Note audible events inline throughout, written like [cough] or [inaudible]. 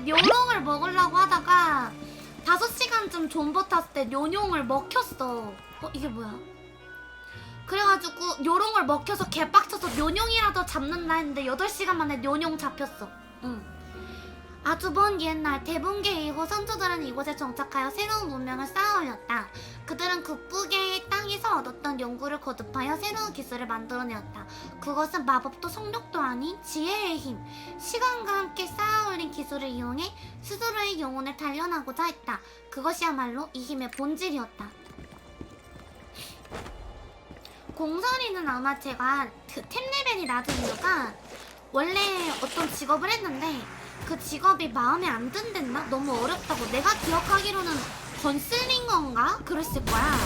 근데 요롱을 먹으려고 하다가 5시간쯤 존버 탔을 때 요용을 먹혔어. 어, 이게 뭐야? 그래가지고 요롱을 먹혀서 개빡쳐서 요용이라도 잡는다 했는데 8시간 만에 요용 잡혔어. 응. 아주 먼 옛날 대bun계 이후 선조들은 이곳에 정착하여 새로운 문명을 쌓아올렸다. 그들은 북부계의 땅에서 얻었던 연구를 거듭하여 새로운 기술을 만들어내었다. 그것은 마법도 성력도 아닌 지혜의 힘, 시간과 함께 쌓아올린 기술을 이용해 스스로의 영혼을 단련하고자 했다. 그것이야말로 이 힘의 본질이었다. 공설이는 아마 제가 그 템 레벨이 낮은 이유가 원래 어떤 직업을 했는데 그 직업이 마음에 안 든댔나? 너무 어렵다고. 내가 기억하기로는 건슬링어인가? 그랬을 거야.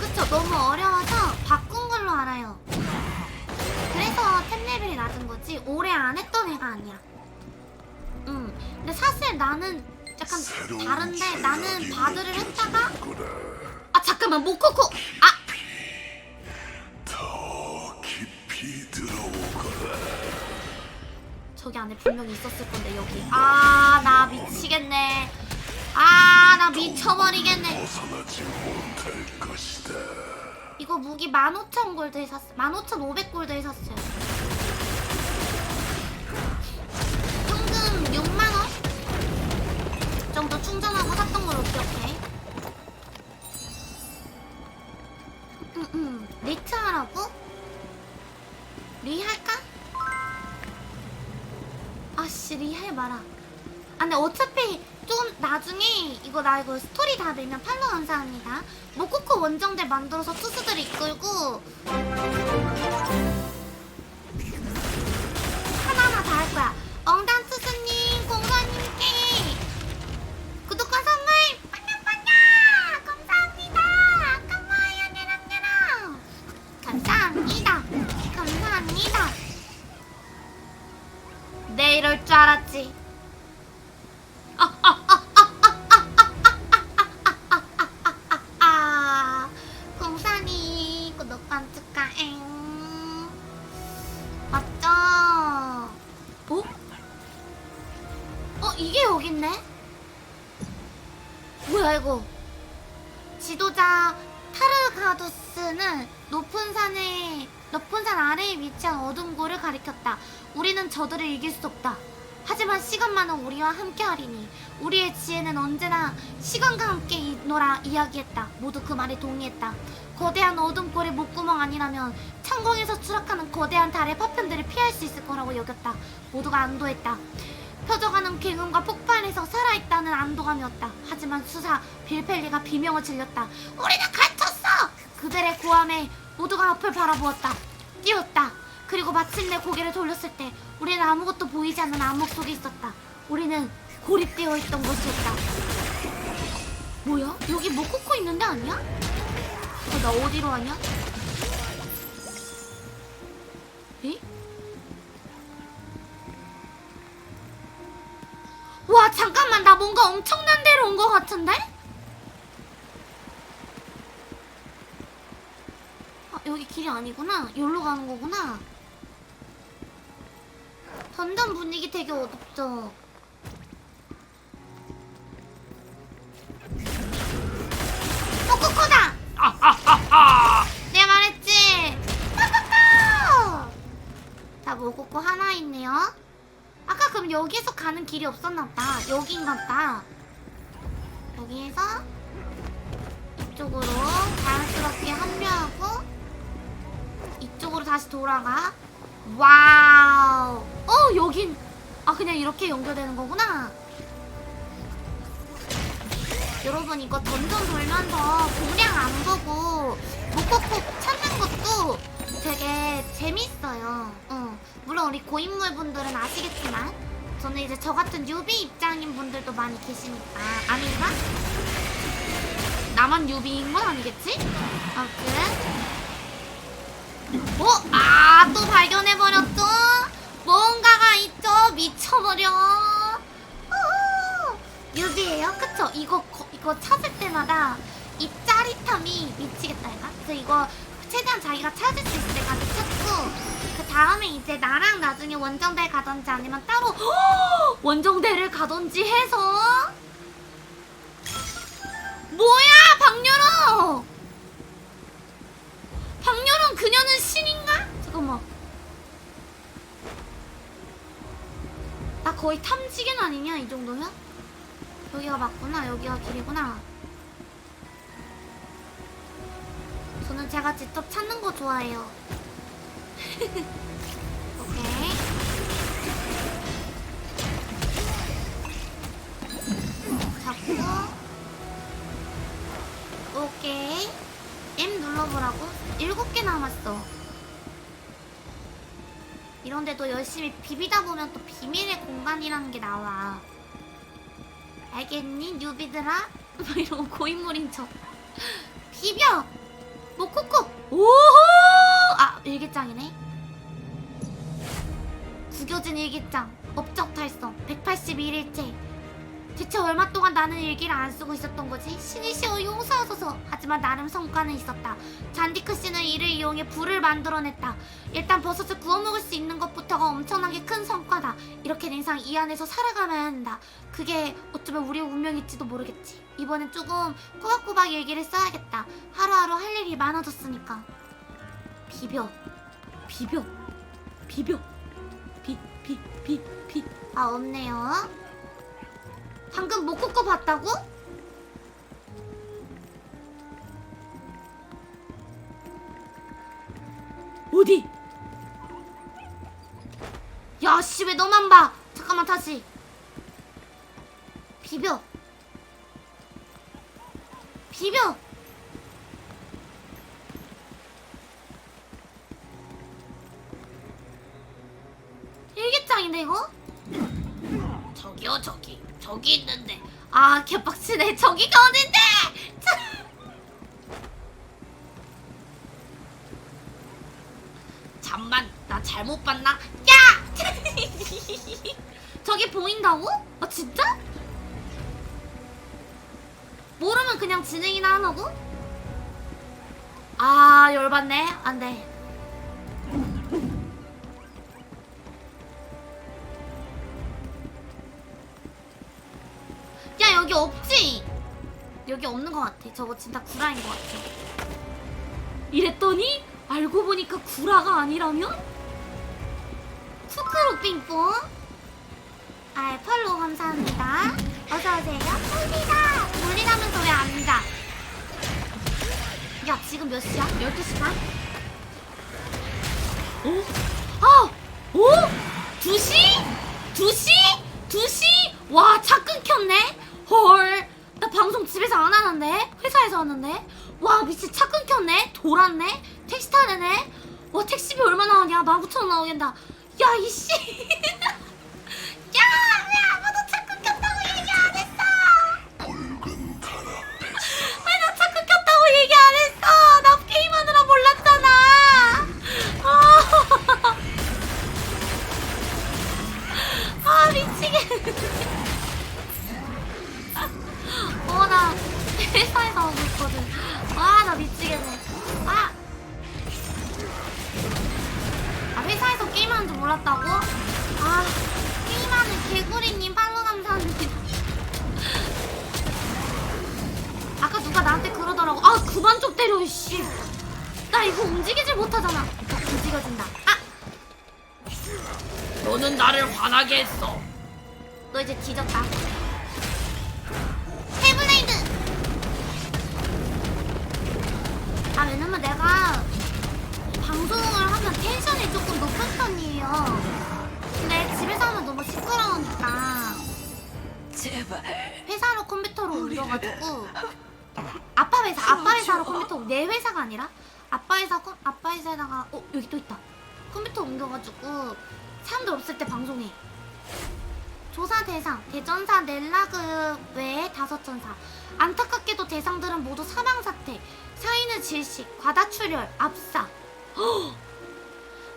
그쵸? 너무 어려워서 바꾼 걸로 알아요. 그래서 템 레벨이 낮은 거지. 오래 안 했던 애가 아니야. 응. 근데 사실 나는 약간 다른데 나는 바드를 했다가 아 잠깐만. 모코코! 아 안에 분명히 있었을 건데 여기 아 나 미치겠네 아 나 미쳐버리겠네. 이거 무기 15,000골드에 샀어 15,500골드에 샀어요 현금 6만원 정도 충전하고 샀던 걸로 기억해 음, 음. 리트 하라고? 리 할까? 아씨 리 해 봐라. 아 근데 어차피 좀 나중에 이거 나 이거 스토리 다 되면 팔로 감사합니다. 모코코 원정대 만들어서 투수들 이끌고 타르가두스는 높은 산에, 높은 산 아래에 위치한 어둠 고를 가리켰다. 우리는 저들을 이길 수 없다. 하지만 시간만은 우리와 함께하리니 우리의 지혜는 언제나 시간과 함께 있노라 이야기했다. 모두 그 말에 동의했다. 거대한 어둠 골의 목구멍 아니라면 창공에서 추락하는 거대한 달의 파편들을 피할 수 있을 거라고 여겼다. 모두가 안도했다. 펴져가는 굉음과 폭발에서 살아있다는 안도감이었다. 하지만 수사 빌펠리가 비명을 질렸다. 우리는 갇혔어! 그들의 고함에 모두가 앞을 바라보았다. 뛰었다. 그리고 마침내 고개를 돌렸을 때 우리는 아무것도 보이지 않는 암흑 속에 있었다. 우리는 고립되어 있던 것이었다. 뭐야? 여기 모코코 있는데 아니야? 어, 나 어디로 가냐? 에? 와 잠깐만 나 뭔가 엄청난 데로 온 것 같은데? 아 여기 길이 아니구나. 여기로 가는 거구나. 던전 분위기 되게 어둡죠. 코코코다! 내가 말했지? 코코코! 자 모코코 하나 있네요. 아까 그럼 여기서 가는 길이 없었나 보다. 여긴가 보다. 여기에서 이쪽으로 자연스럽게 합류하고 이쪽으로 다시 돌아가. 와우. 어, 여긴 아 그냥 이렇게 연결되는 거구나. 여러분 이거 던전 돌면서 공량 안 보고 목콕콕 찾는 것도 되게 재밌어요. 어. 물론 우리 고인물 분들은 아시겠지만 저는 이제 저 같은 뉴비 입장인 분들도 많이 계시니까 아닌가? 나만 뉴비인 건 아니겠지? 아무튼 어? 아, 또 발견해버렸죠? 뭔가가 있죠? 미쳐버려. 어, 뉴비예요? 그쵸? 이거, 거- 이거 찾을 때마다 이 짜릿함이 미치겠다, 얘가. 그래서 이거 최대한 자기가 찾을 수 있을 때까지 찾고, 다음에 이제 나랑 나중에 원정대 가던지 아니면 따로 원정대를 가던지 해서 뭐야 박여름 박여름 그녀는 신인가? 잠깐만. 나 거의 탐지견 아니냐 이 정도면? 여기가 맞구나 여기가 길이구나. 저는 제가 직접 찾는 거 좋아해요. [laughs] 오케이. 잡고. 오케이 눌러보라고? 일곱 개 남았어. 이런데도 열심히 비비다 보면 또 비밀의 공간이라는 게 나와. 알겠니 뉴비들아? [laughs] 막 이러고 고인물인 척. 비벼! 뭐 콕콕 오호! 아 일기장이네. 구겨진 일기장. 업적 달성. 181일째 대체 얼마 동안 나는 일기를 안 쓰고 있었던 거지? 신이시여 용서하소서. 하지만 나름 성과는 있었다. 잔디크 씨는 이를 이용해 불을 만들어냈다. 일단 버섯을 구워 먹을 수 있는 것부터가 엄청나게 큰 성과다. 이렇게 된 이상 이 안에서 살아가야 한다. 그게 어쩌면 우리의 운명일지도 모르겠지. 이번엔 조금 꼬박꼬박 일기를 써야겠다. 하루하루 할 일이 많아졌으니까. 비벼. 비벼. 비벼. 비 비 비 비. 아 없네요 방금 못 꽂고 봤다고? 어디? 야 씨 왜 너만 봐 잠깐만 다시 비벼 비벼 일기장인데 이거? 저기요 저기 저기 있는데. 아 개빡치네. 저기가 어딘데? 참. 잠만 나 잘못 봤나? 야! [laughs] 저기 보인다고? 아 진짜? 모르면 그냥 진행이나 하라고? 아 열받네. 안돼 여기 없는 것 같아. 저거 진짜 구라인 것 같아. 이랬더니 알고 보니까 구라가 아니라면? 푸크루 빙뽕. 아 팔로우 감사합니다. 어서 오세요. 갑니다. 놀리라면서 왜안 가? 야 지금 몇 시야? 12시 반? 어? 아! 어? 2시? 2시? 2시? 와, 차 끊겼네? 헐. 나 방송 집에서 안 회사에서 하는데? 와, 미친 차 끊겼네? 돌았네? 택시 타네네? 와, 택시비 얼마 나오냐? 19,000원 나오겠다. 야, 이씨. [laughs] 너는 나를 화나게 했어. 너 이제 뒤졌다. 헤블레이드! 아, 왜냐면 내가 방송을 하면 텐션이 조금 높은 편이에요. 근데 집에서 하면 너무 시끄러우니까 제발. 회사로 컴퓨터로 옮겨가지고 아빠 회사, 아빠 회사로 컴퓨터 내 회사가 아니라 아빠 회사 컴, 아빠 회사에다가 어 여기 또 있다 컴퓨터 옮겨가지고 사람들 없을 때 방송해. 조사 대상 대전사 넬라그 외에 다섯 전사 안타깝게도 대상들은 모두 사망 사태 사인의 질식 과다출혈 압사 헉!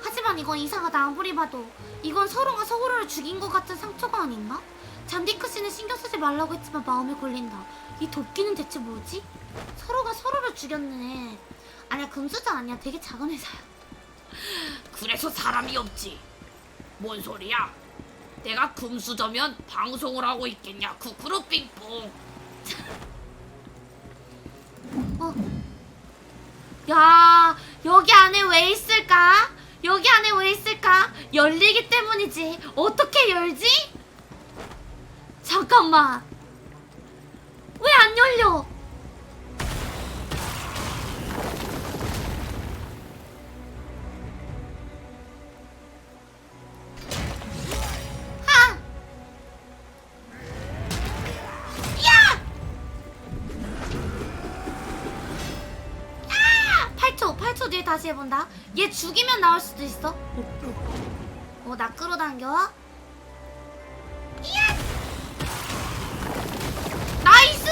하지만 이건 이상하다 아무리 봐도 이건 서로가 서로를 죽인 것 같은 상처가 아닌가? 잔디크 씨는 신경 쓰지 말라고 했지만 마음에 걸린다 이 도끼는 대체 뭐지? 서로가 서로를 죽였네 아니야 금수저 아니야 되게 작은 회사야 그래서 사람이 없지. 뭔 소리야? 내가 금수저면 방송을 하고 있겠냐? 쿠쿠루 빙뽕. 어. 야, 여기 안에 왜 있을까? 여기 안에 왜 있을까? 열리기 때문이지. 어떻게 열지? 잠깐만. 왜 안 열려? 수도 있어. 어, 나 끌어당겨. 나이스!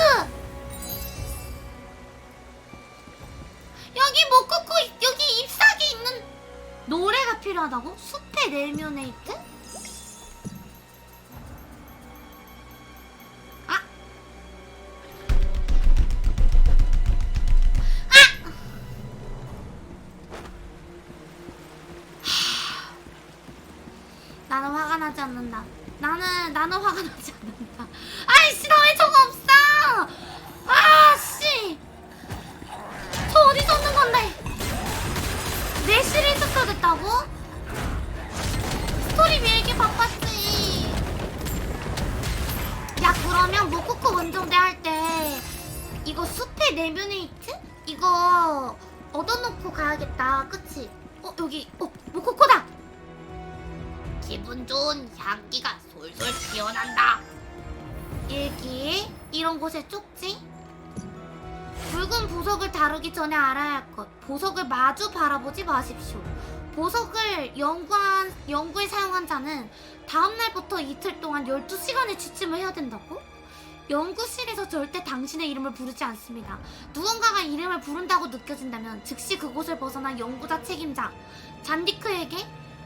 여기 모코코, 여기 잎사귀 있는 노래가 필요하다고? 숲의 레미네이트? 가야겠다. 그치? 어 여기 어 모코코다. 기분 좋은 향기가 솔솔 피어난다. 일기 이런 곳에 쪽지 붉은 보석을 다루기 전에 알아야 할 것 보석을 마주 바라보지 마십시오 보석을 연구한, 연구에 사용한 자는 다음 날부터 이틀 동안 12시간의 취침을 해야 된다고? 연구실에서 절대 당신의 이름을 부르지 않습니다. 누군가가 이름을 부른다고 느껴진다면 즉시 그곳을 벗어나 연구자 책임자 잔디크에게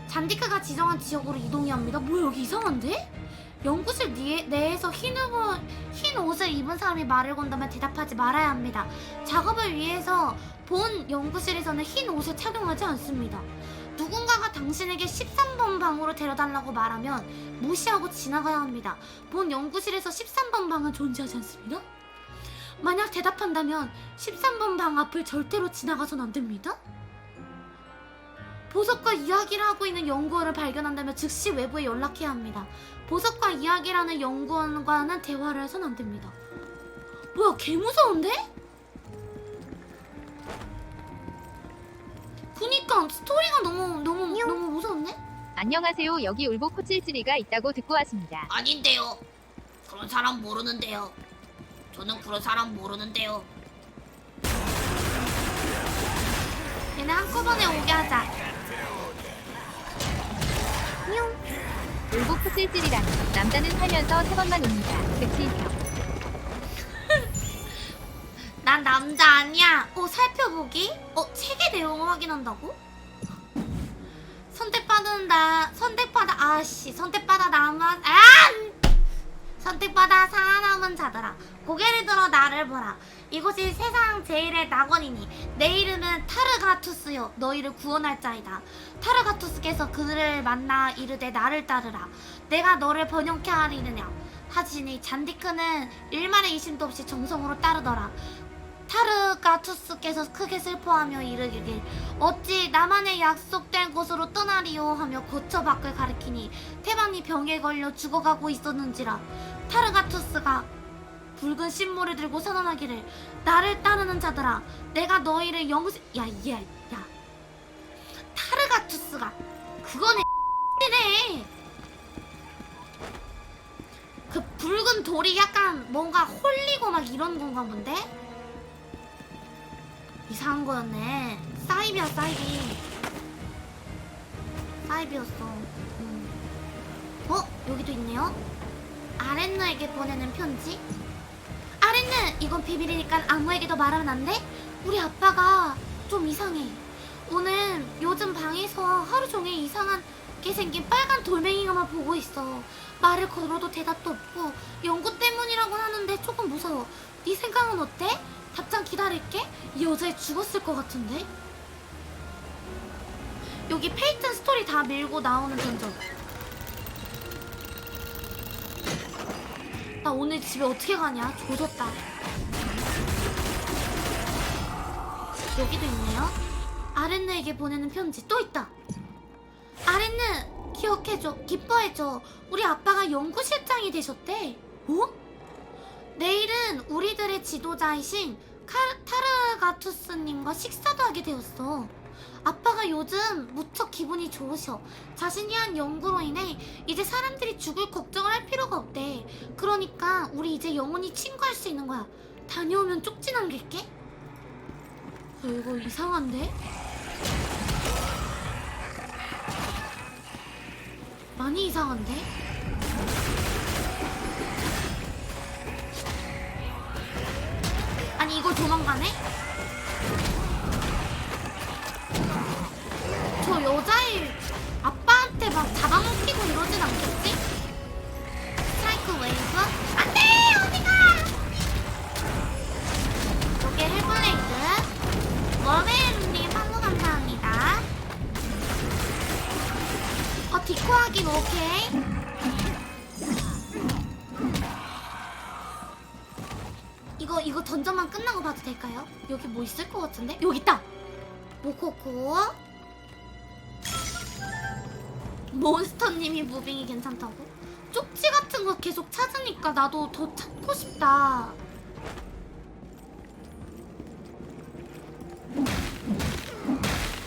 잔디크가 지정한 지역으로 이동해야 합니다. 뭐야 여기 이상한데? 연구실 내, 내에서 흰, 옷, 흰 옷을 입은 사람이 말을 건다면 대답하지 말아야 합니다. 작업을 위해서 본 연구실에서는 흰 옷을 착용하지 않습니다. 누군가가 당신에게 13번 방으로 데려달라고 말하면 무시하고 지나가야 합니다. 본 연구실에서 13번 방은 존재하지 않습니다. 만약 대답한다면 13번 방 앞을 절대로 지나가선 안 됩니다. 보석과 이야기를 하고 있는 연구원을 발견한다면 즉시 외부에 연락해야 합니다. 보석과 이야기라는 연구원과는 대화를 해선 안 됩니다. 뭐야, 개 무서운데? 그니까 스토리가 너무 너무 너무 무서운데? 안녕하세요. 여기 울보 코찔찔이가 있다고 듣고 왔습니다. 아닌데요. 그런 사람 모르는데요. 저는 그런 사람 모르는데요. 얘네 한꺼번에 오게 하자. 울보 코찔찔이라니 남자는 살면서 세 번만 옵니다. 그치죠? 난 남자 아니야. 어 살펴보기? 어 책의 내용을 확인한다고? 선택받는다. 선택받아. 아씨 선택받아 남아. 아! 선택받아 살아남은 자들아 고개를 들어 나를 보라 이곳이 세상 제일의 낙원이니 내 이름은 타르가투스요 너희를 구원할 자이다 타르가투스께서 그들을 만나 이르되 나를 따르라 내가 너를 번영케 하리느냐 하지니 잔디크는 일말의 의심도 없이 정성으로 따르더라 타르가투스께서 크게 슬퍼하며 이르기를 어찌 나만의 약속된 곳으로 떠나리요 하며 거처 밖을 가리키니 태반이 병에 걸려 죽어가고 있었는지라 타르가투스가 붉은 신물을 들고 선언하기를 나를 따르는 자들아 내가 너희를 영생 야얘야 야. 타르가투스가 그거네 네그 붉은 돌이 약간 뭔가 홀리고 막 이런 건가 본데? 이상한 거였네. 사이비야, 사이비. 사이비였어. 음. 어? 여기도 있네요. 아렌느에게 보내는 편지? 아렌느! 이건 비밀이니까 아무에게도 말하면 안 돼? 우리 아빠가 좀 이상해. 오늘 요즘 방에서 하루 종일 이상하게 생긴 빨간 돌멩이가만 보고 있어. 말을 걸어도 대답도 없고 연구 때문이라고 하는데 조금 무서워. 네 생각은 어때? 답장 기다릴게. 이 여자애 죽었을 것 같은데? 여기 페이튼 스토리 다 밀고 나오는 던전. 나 오늘 집에 어떻게 가냐? 조졌다. 여기도 있네요. 아렌느에게 보내는 편지 또 있다. 아렌느 기억해줘, 기뻐해줘. 우리 아빠가 연구실장이 되셨대. 어? 내일은 우리들의 지도자이신 카, 타르가투스님과 식사도 하게 되었어. 아빠가 요즘 무척 기분이 좋으셔. 자신이 한 연구로 인해 이제 사람들이 죽을 걱정을 할 필요가 없대. 그러니까 우리 이제 영원히 친구할 수 있는 거야. 다녀오면 쪽지 남길게. 어, 이거 이상한데? 많이 이상한데? 아니 이걸 도망가네? 저 여자애 아빠한테 막 잡아먹히고 이러진 않겠지? 스트라이크 웨이브? 안돼! 어디가! 요게 헬블레이드 월베르님 팔로 감사합니다 어 디코 하긴 오케이 이거 던전만 끝나고 봐도 될까요? 여기 뭐 있을 것 같은데? 여기 있다! 모코코 몬스터님이 무빙이 괜찮다고? 쪽지 같은 거 계속 찾으니까 나도 더 찾고 싶다.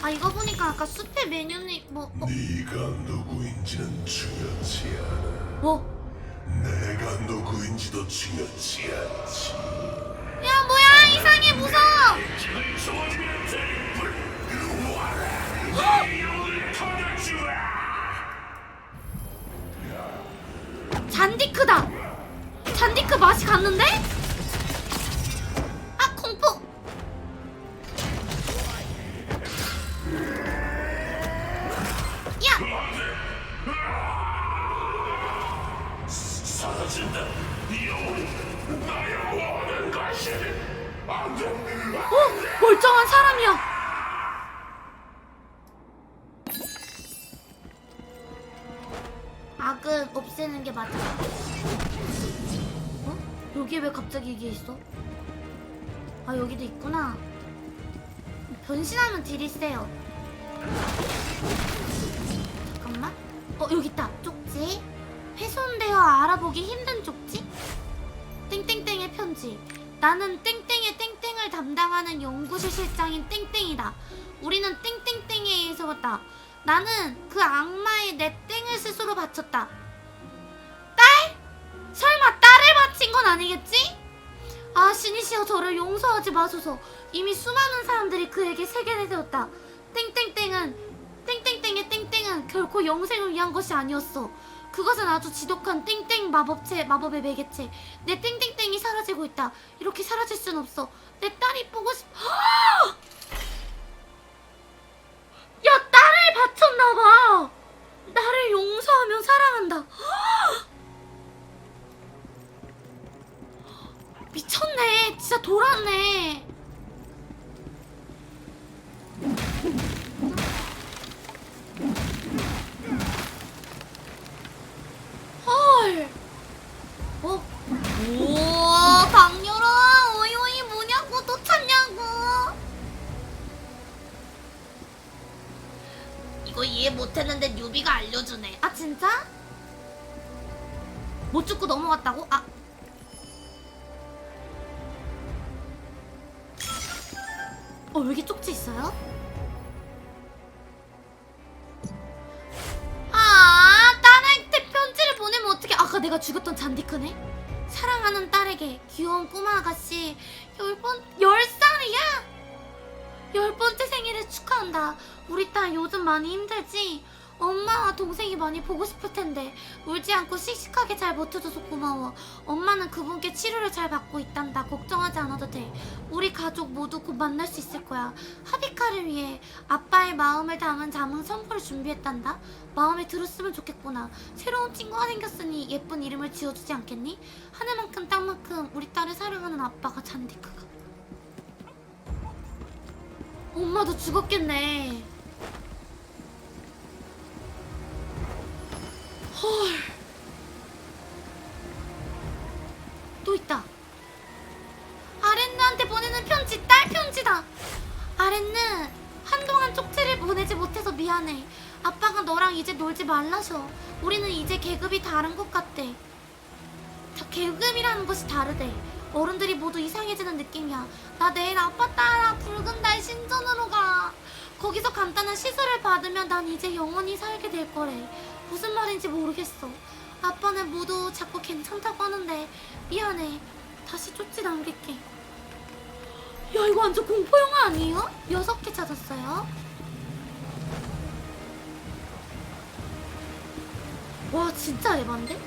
아 이거 보니까 아까 숲의 메뉴니 뭐 뭐, 네가 누구인지는 중요치 않아. 뭐. 내가 누구인지도 중요치 않지. 야 뭐야 이상해 무서워. 잔디크다. 잔디크 맛이 갔는데? 변신하면 딜이 세요. 잠깐만. 어 여기 있다. 쪽지. 훼손되어 알아보기 힘든 쪽지? 땡땡땡의 편지. 나는 땡땡의 땡땡을 담당하는 연구실 실장인 땡땡이다. 우리는 땡땡땡에 의해서 왔다. 나는 그 악마의 내 땡을 스스로 바쳤다. 딸? 설마 딸을 바친 건 아니겠지? 아 신이시여 저를 용서하지 마소서. 이미 수많은 사람들이 그에게 세계를 세웠다. 땡땡땡은 땡땡땡의 땡땡은 결코 영생을 위한 것이 아니었어. 그것은 아주 지독한 땡땡 마법체 마법의 매개체. 내 땡땡땡이 사라지고 있다. 이렇게 사라질 순 없어. 내 딸이 보고 싶. 야 딸을 바쳤나봐. 나를 용서하며 사랑한다. 미쳤네. 진짜 돌았네. 헐. 어? 오, 강렬아, 오이오이 뭐냐고, 또 찾냐고. 이거 이해 못했는데 뉴비가 알려주네. 아, 진짜? 못 죽고 넘어갔다고? 아. 어, 여기 쪽지 있어요? 아, 딸한테 편지를 보내면 어떡해. 아까 내가 죽였던 잔디크네? 사랑하는 딸에게 귀여운 꼬마 아가씨 열 번, 열 살이야? 열 번째 생일을 축하한다. 우리 딸 요즘 많이 힘들지? 엄마와 동생이 많이 보고 싶을 텐데 울지 않고 씩씩하게 잘 버텨줘서 고마워. 엄마는 그분께 치료를 잘 받고 있단다. 걱정하지 않아도 돼. 우리 가족 모두 곧 만날 수 있을 거야. 하비카를 위해 아빠의 마음을 담은 자문 선물을 준비했단다. 마음에 들었으면 좋겠구나. 새로운 친구가 생겼으니 예쁜 이름을 지어주지 않겠니? 하늘만큼 땅만큼 우리 딸을 사랑하는 아빠가 잔디크가. 엄마도 죽었겠네. 헐. 또 있다. 아렌느한테 보내는 편지, 딸 편지다. 아렌느, 한동안 쪽지를 보내지 못해서 미안해. 아빠가 너랑 이제 놀지 말라셔. 우리는 이제 계급이 다른 것 같대. 다 계급이라는 것이 다르대. 어른들이 모두 이상해지는 느낌이야. 나 내일 아빠 따라 붉은 달 신전으로 가. 거기서 간단한 시술을 받으면 난 이제 영원히 살게 될 거래. 무슨 말인지 모르겠어. 아빠는 모두 자꾸 괜찮다고 하는데 미안해. 다시 쪽지 남길게. 야 이거 완전 공포 영화 아니에요? 여섯 개 찾았어요. 와 진짜 에반데?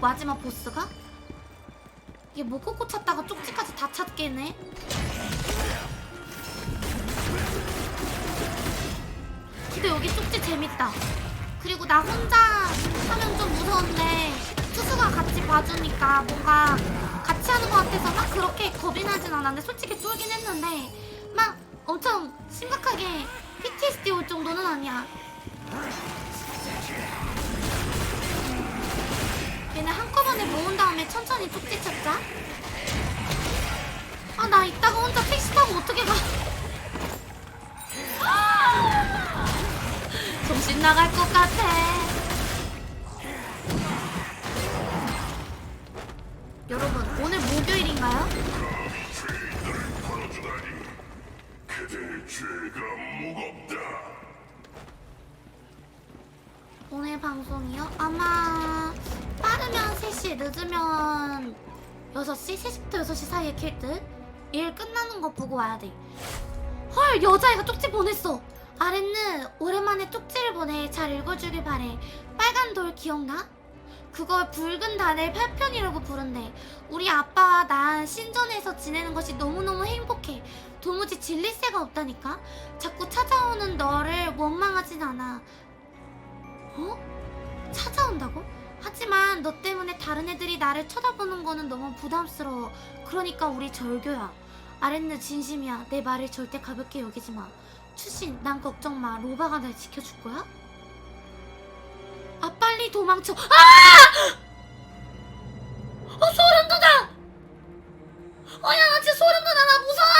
마지막 보스가? 이게 모코코 찾다가 쪽지까지 다 찾겠네. 근데 여기 쪽지 재밌다. 그리고 나 혼자 하면 좀 무서운데 투수가 같이 봐주니까 뭔가 같이 하는 것 같아서 막 그렇게 겁이 나진 않았는데 솔직히 쫄긴 했는데 막 엄청 심각하게 PTSD 올 정도는 아니야. 얘네 한꺼번에 모은 다음에 천천히 쪽지 찾자. 아, 나 이따가 혼자 택시 타고 어떻게 가? [laughs] 정신 나갈 것 같아. 와야 돼. 헐, 여자애가 쪽지 보냈어. 아랫는 오랜만에 쪽지를 보내. 잘 읽어주길 바래. 빨간 돌 기억나? 그걸 붉은 달의 팔편이라고 부른대. 우리 아빠와 난 신전에서 지내는 것이 너무너무 행복해. 도무지 질릴 새가 없다니까? 자꾸 찾아오는 너를 원망하진 않아. 어? 찾아온다고? 하지만 너 때문에 다른 애들이 나를 쳐다보는 거는 너무 부담스러워. 그러니까 우리 절교야. 아랫느 진심이야. 내 말을 절대 가볍게 여기지 마. 추신, 난 걱정 마. 로바가 날 지켜줄 거야? 아, 빨리 도망쳐. 아! 어, 소름 돋아! 어, 야, 나 진짜 소름 돋아. 나 무서워!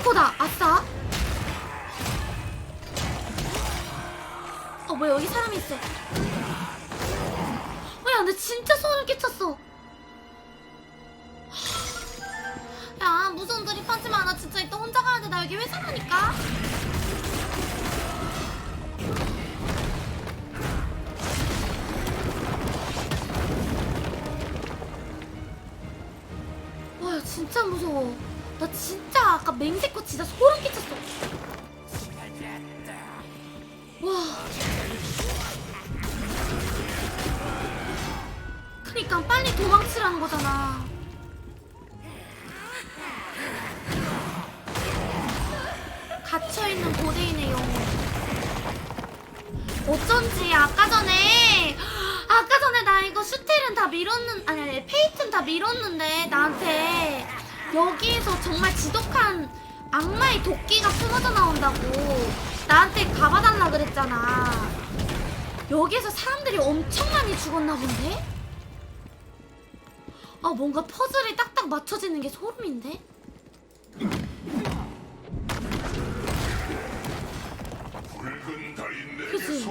어, 모코코다. 아싸. 어, 뭐야, 여기 사람이 있어. 어, 야, 근데 진짜 소름 끼쳤어. 고대이네요. 어쩐지 아까 전에 아까 전에 나 이거 슈텔은 다 밀었는 아니 아니 페이튼 다 밀었는데 나한테 여기에서 정말 지독한 악마의 도끼가 숨어져 나온다고 나한테 가봐달라 그랬잖아. 여기에서 사람들이 엄청 많이 죽었나 본데? 아 뭔가 퍼즐이 딱딱 맞춰지는 게 소름인데?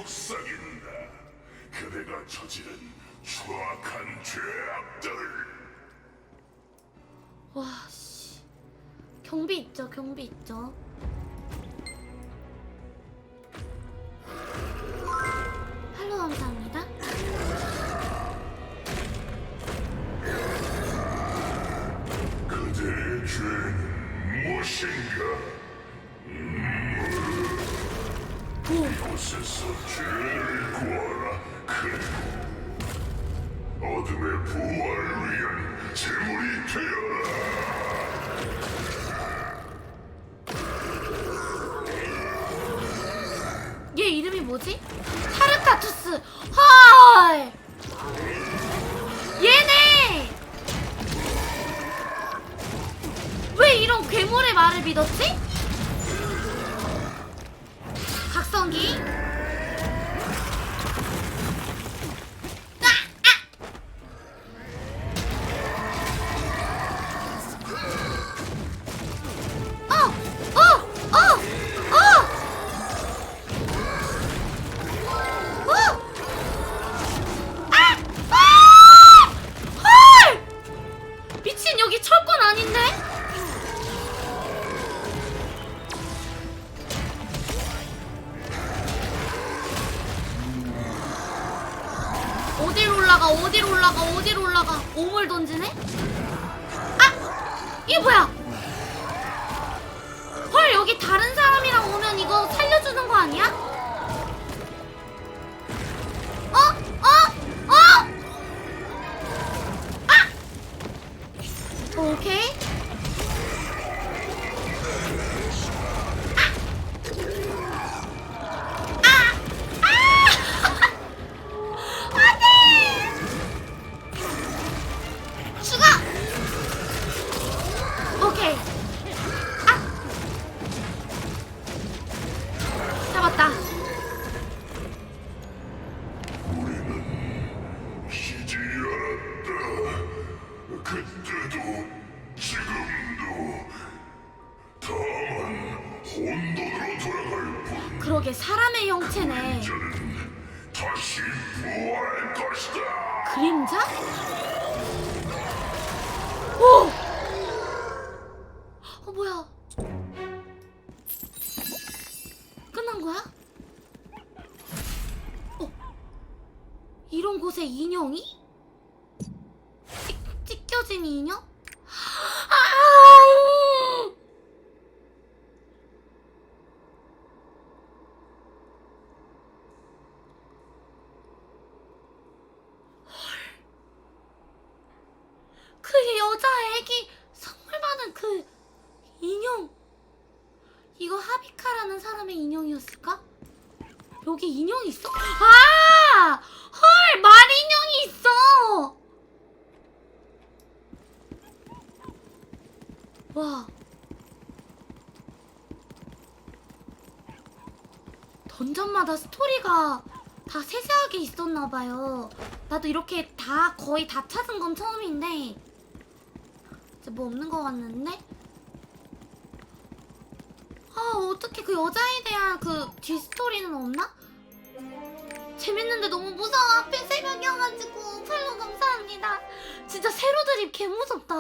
속삭인다 그대가 저지른 추악한 죄악들 와 경비 있죠, 경비 있죠. 할로 감사합니다. 이곳에서 죄를 구하라. 그리고 어둠의 부활을 위한 제물이 되어 여자 애기 선물 받은 그 인형 이거 하비카라는 사람의 인형이었을까? 여기 인형이 있어? 아! 헐! 말 인형이 있어! 와 던전마다 스토리가 다 세세하게 있었나봐요 나도 이렇게 다 거의 다 찾은 건 처음인데 뭐 없는 것 같는데? 아 어떻게 그 여자에 대한 그 뒷스토리는 없나? 재밌는데 너무 무서워 앞에 새벽이어가지고 팔로 감사합니다 진짜 세로 드립 개 무섭다